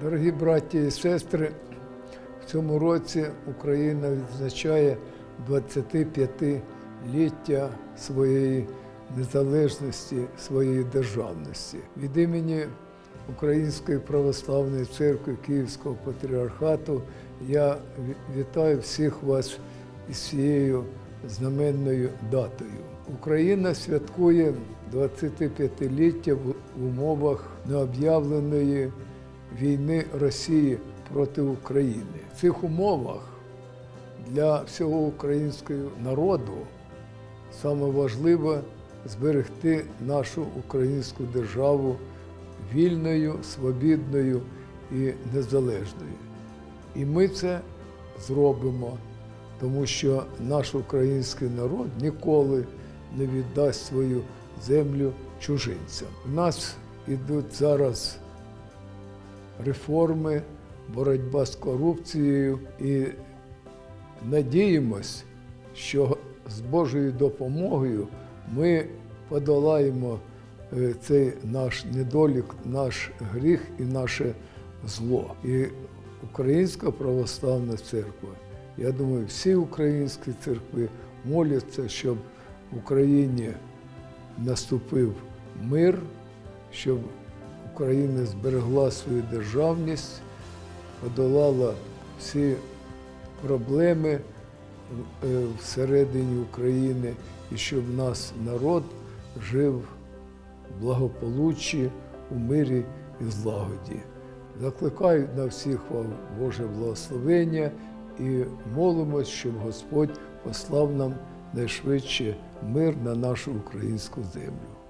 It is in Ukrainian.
Дорогі браті і сестри, в цьому році Україна відзначає 25-ліття своєї незалежності, своєї державності. Від імені Української православної церкви Київського патріархату я вітаю всіх вас із цією знаменною датою. Україна святкує 25-ліття в умовах необ'явленої війни Росії проти України. В цих умовах для всього українського народу саме важливо зберегти нашу українську державу вільною, свобідною і незалежною. І ми це зробимо, тому що наш український народ ніколи не віддасть свою землю чужинцям. У нас ідуть зараз реформи, боротьба з корупцією і надіємось, що з Божою допомогою ми подолаємо е, цей наш недолік, наш гріх і наше зло. І Українська православна церква, я думаю, всі українські церкви моляться, щоб в Україні наступив мир, щоб Україна зберегла свою державність, подолала всі проблеми е, всередині України і щоб нас народ жив в благополуччі, у мирі і злагоді. Закликаю на всіх вам Боже благословення і молимось, щоб Господь послав нам найшвидше мир на нашу українську землю.